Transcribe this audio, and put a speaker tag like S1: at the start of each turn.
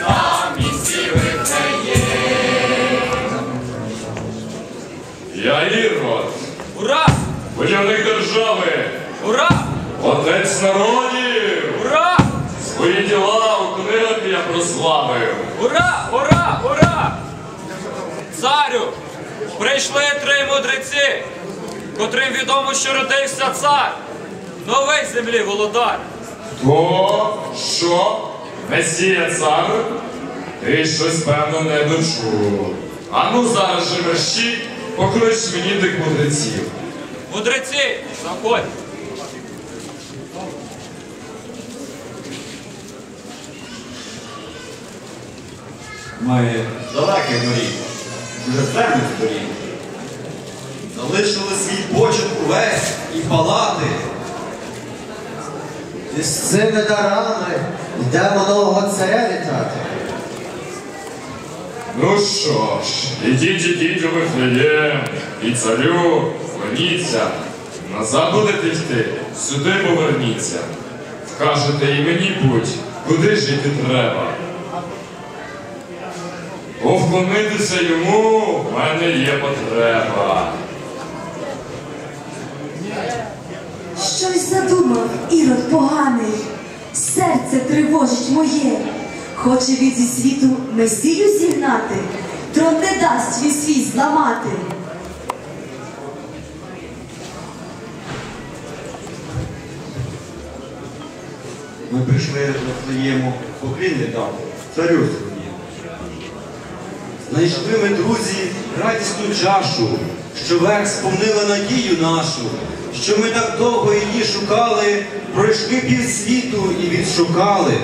S1: на місці Вифлеєм.
S2: Я Ірод,
S1: Ура!
S2: воєнник держави,
S1: Ура!
S2: отець народів.
S1: Ура!
S2: Свої діла у книгах я прославив.
S1: Ура! Ура! Ура! Царю! Прийшли три мудреці, котрим відомо, що родився цар, новий землі володар.
S2: То що? Месія цар? Ти щось певно не дочув. А ну зараз же мерщі, поклич мені тих мудреців.
S1: Мудреці, заходь!
S3: Має далекий горі, уже землю зборів. Залишили свій почет увесь і палати.
S4: І з цими дарами йдемо нового царя вітати.
S2: Ну що ж, ідіть, ідіть у Вифлеєм, і царю, верніться. Назад будете йти, сюди поверніться. Вкажете і мені путь, куди жити треба. Бо вклонитися йому в мене є потреба.
S5: Щось задумав ірод поганий, серце тривожить моє, хоче від зі світу месію зігнати, трон не дасть він свій зламати.
S3: Ми прийшли до Вифлеєму поклін віддати, царю своєму. Знайшли ми, друзі, радісну чашу, що верх сповнила надію нашу, що ми так довго її шукали, пройшли півсвіту і відшукали.